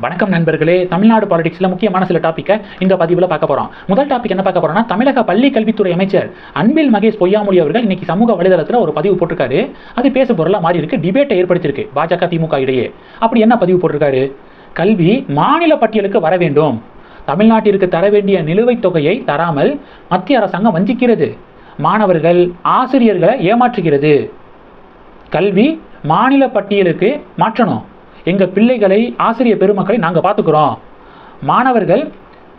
வணக்கம் நண்பர்களே. தமிழ்நாடு பாலிடிக்ஸில் முக்கியமான சில டாப்பிக்கை இந்த பதிவில் பார்க்க போகிறோம் முதல் டாபிக் என்ன பார்க்க போகிறோம்னா தமிழக பள்ளி கல்வித்துறை அமைச்சர் அன்பில் மகேஷ் பொய்யாமொழி அவர்கள் இன்னைக்கு சமூக வலைதளத்தில் ஒரு பதிவு போட்டிருக்காரு. அது பேசு பொருளாக மாறி இருக்கு டிபேட்டை ஏற்படுத்தியிருக்கு பாஜக திமுக இடையே. அப்படி என்ன பதிவு போட்டிருக்காரு? கல்வி மாநில பட்டியலுக்கு வர வேண்டும். தமிழ்நாட்டிற்கு தர வேண்டிய நிலுவைத் தொகையை தராமல் மத்திய அரசாங்கம் வஞ்சிக்கிறது. மாணவர்கள் ஆசிரியர்களை ஏமாற்றுகிறது. கல்வி மாநில பட்டியலுக்கு மாற்றணும். எங்கள் பிள்ளைகளை ஆசிரியர் பெருமக்களை நாங்கள் பார்த்துக்குறோம். மாணவர்கள்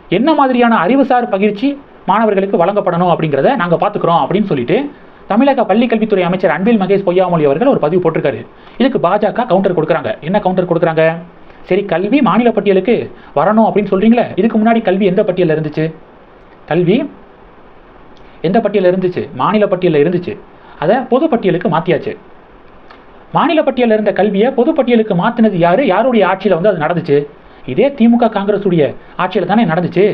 என்ன மாதிரியான அறிவுசார் பகிர்ச்சி மாணவர்களுக்கு வழங்கப்படணும் அப்படிங்கிறத நாங்கள் பார்த்துக்குறோம் அப்படின்னு சொல்லிட்டு தமிழக பள்ளி கல்வித்துறை அமைச்சர் அன்பில் மகேஷ் பொய்யாமொழி அவர்கள் ஒரு பதிவு போட்டிருக்காரு. இதுக்கு பாஜக கவுண்டர் கொடுக்குறாங்க. என்ன கவுண்டர் கொடுக்குறாங்க? சரி கல்வி மாநில பட்டியலுக்கு வரணும் அப்படின்னு சொல்கிறீங்களே இதுக்கு முன்னாடி கல்வி எந்த பட்டியலில் இருந்துச்சு? கல்வி எந்த பட்டியலில் இருந்துச்சு? மாநில பட்டியலில் இருந்துச்சு. அதை பொது பட்டியலுக்கு மாற்றியாச்சு மாநில பட்டியலில் இருந்த கல்வியை பொது பட்டியலுக்கு மாற்றினது யாரு? யாருடைய ஆட்சியில் வந்து அது நடந்துச்சு? இதே திமுக காங்கிரஸ் உடைய ஆட்சியில் தானே நடந்துச்சு?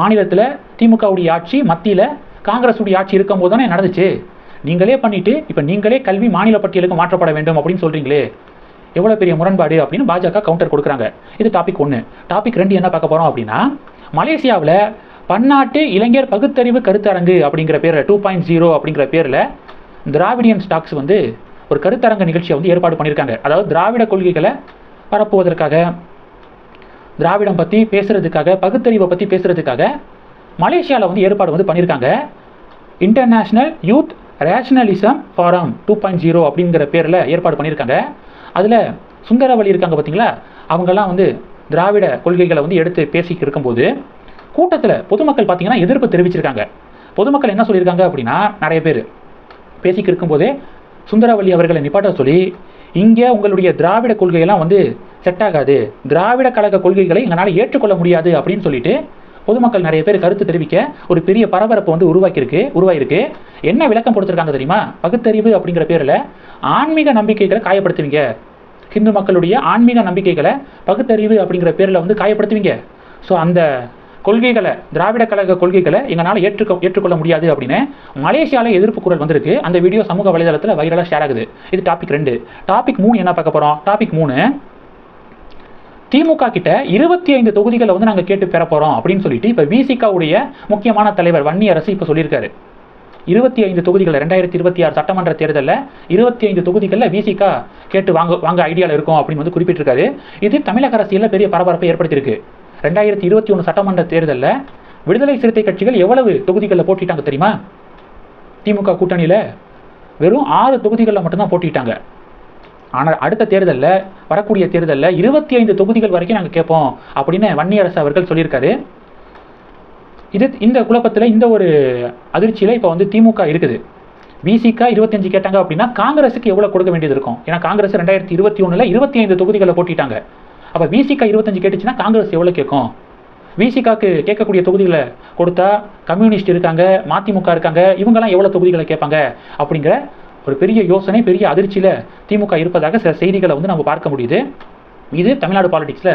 மாநிலத்தில் திமுகவுடைய ஆட்சி மத்தியில் காங்கிரஸ் உடைய ஆட்சி இருக்கும்போது தானே நடந்துச்சு? நீங்களே பண்ணிட்டு இப்போ நீங்களே கல்வி மாநில பட்டியலுக்கு மாற்றப்பட வேண்டும் அப்படின்னு சொல்கிறீங்களே எவ்வளோ பெரிய முரண்பாடு அப்படின்னு பாஜக கவுண்டர் கொடுக்குறாங்க. இது டாபிக் ஒன்று டாபிக் ரெண்டு என்ன பார்க்க போகிறோம் அப்படின்னா மலேசியாவில் பன்னாட்டு இளைஞர் பகுத்தறிவு கருத்தரங்கு அப்படிங்கிற பேரில் டூ பாயிண்ட் ஜீரோ அப்படிங்கிற பேரில் திராவிடியன் ஸ்டாக்ஸ் வந்து ஒரு கருத்தரங்க நிகழ்ச்சியை வந்து ஏற்பாடு பண்ணியிருக்காங்க. அதாவது திராவிட கொள்கைகளை பரப்புவதற்காக திராவிடம் பற்றி பேசுகிறதுக்காக பகுத்தறிவை பற்றி பேசுறதுக்காக மலேசியாவில் வந்து ஏற்பாடு வந்து பண்ணியிருக்காங்க. International youth rationalism forum two point zero அப்படிங்கிற பேரில் ஏற்பாடு பண்ணியிருக்காங்க. அதில் சுந்தரவழி இருக்காங்க பார்த்தீங்களா அவங்கெல்லாம் வந்து திராவிட கொள்கைகளை வந்து எடுத்து பேசிக்கிட்டு இருக்கும்போது கூட்டத்தில் பொதுமக்கள் பார்த்தீங்கன்னா எதிர்ப்பு தெரிவிச்சிருக்காங்க. பொதுமக்கள் என்ன சொல்லியிருக்காங்க அப்படின்னா நிறைய பேர் பேசிக்கிட்டு இருக்கும்போதே சுந்தரவல்லி அவர்களை நிப்பாட்ட சொல்லி இங்கே உங்களுடைய திராவிட கொள்கையெல்லாம் வந்து செட் ஆகாது. திராவிட கழக கொள்கைகளை எங்களால் ஏற்றுக்கொள்ள முடியாது அப்படின்னு சொல்லிட்டு பொதுமக்கள் நிறைய பேர் கருத்து தெரிவிக்க ஒரு பெரிய பரபரப்பு வந்து உருவாக்கியிருக்கு உருவாயிருக்கு. என்ன விளக்கம் கொடுத்துருக்காங்க தெரியுமா? பகுத்தறிவு அப்படிங்கிற பேரில் ஆன்மீக நம்பிக்கைகளை காயப்படுத்துவீங்க. ஹிந்து மக்களுடைய ஆன்மீக நம்பிக்கைகளை பகுத்தறிவு அப்படிங்கிற பேரில் வந்து காயப்படுத்துவீங்க. ஸோ அந்த கொள்கைகளை திராவிட கழக கொள்கைகளை எங்களால் ஏற்றுக்க ஏற்றுக்கொள்ள முடியாது அப்படின்னு மலேசியாவில் எதிர்ப்பு குரல் வந்திருக்கு. அந்த வீடியோ சமூக வலைதளத்தில் வைரலாக ஷேர் ஆகுது. இது டாபிக் ரெண்டு. டாபிக் மூணு என்ன பார்க்க போகிறோம் டாபிக் மூணு திமுக கிட்ட இருபத்தி ஐந்து தொகுதிகளை வந்து நாங்கள் கேட்டு பெற போகிறோம் அப்படின்னு சொல்லிட்டு இப்போ விசிகாவுடைய முக்கியமான தலைவர் வன்னி அரசு இப்போ சொல்லியிருக்காரு. இருபத்தி ஐந்து தொகுதிகள் ரெண்டாயிரத்தி இருபத்தி ஆறு சட்டமன்ற தேர்தலில் இருபத்தி ஐந்து தொகுதிகளில் விசிகா கேட்டு வாங்க வாங்க ஐடியாவில் இருக்கும் அப்படின்னு வந்து குறிப்பிட்டிருக்காரு. இது தமிழக அரசியலில் பெரிய பரபரப்பை ஏற்படுத்தியிருக்கு. ரெண்டாயிரத்தி இருபத்தி ஒன்று சட்டமன்ற தேர்தலில் விடுதலை சிறுத்தை கட்சிகள் எவ்வளவு தொகுதிகளில் போட்டிட்டாங்க தெரியுமா? திமுக கூட்டணியில் வெறும் ஆறு தொகுதிகளில் மட்டும்தான் போட்டிட்டாங்க. ஆனால் அடுத்த தேர்தலில் வரக்கூடிய தேர்தலில் இருபத்தி ஐந்து தொகுதிகள் வரைக்கும் நாங்கள் கேட்போம் அப்படின்னு வன்னியரசு அவர்கள் சொல்லியிருக்காரு. இது இந்த குழப்பத்தில் இந்த ஒரு அதிர்ச்சியில் இப்போ வந்து திமுக இருக்குது. விசிகா இருபத்தஞ்சு கேட்டாங்க அப்படின்னா காங்கிரஸுக்கு எவ்வளோ கொடுக்க வேண்டியது இருக்கும்? ஏன்னா காங்கிரஸ் ரெண்டாயிரத்தி இருபத்தி ஒன்றில் இருபத்தி ஐந்து தொகுதிகளை போட்டிட்டாங்க. அப்போ விசிகா இருபத்தஞ்சு கேட்டுச்சுன்னா காங்கிரஸ் எவ்வளோ கேட்கும்? விசிகாக்கு கேட்கக்கூடிய தொகுதிகளை கொடுத்தா கம்யூனிஸ்ட் இருக்காங்க மதிமுக இருக்காங்க இவங்கெல்லாம் எவ்வளோ தொகுதிகளை கேட்பாங்க? அப்படிங்கிற ஒரு பெரிய யோசனை பெரிய அதிர்ச்சியில் திமுக இருப்பதாக சில செய்திகளை வந்து நம்ம பார்க்க முடியுது. இது தமிழ்நாடு பாலிடிக்ஸில்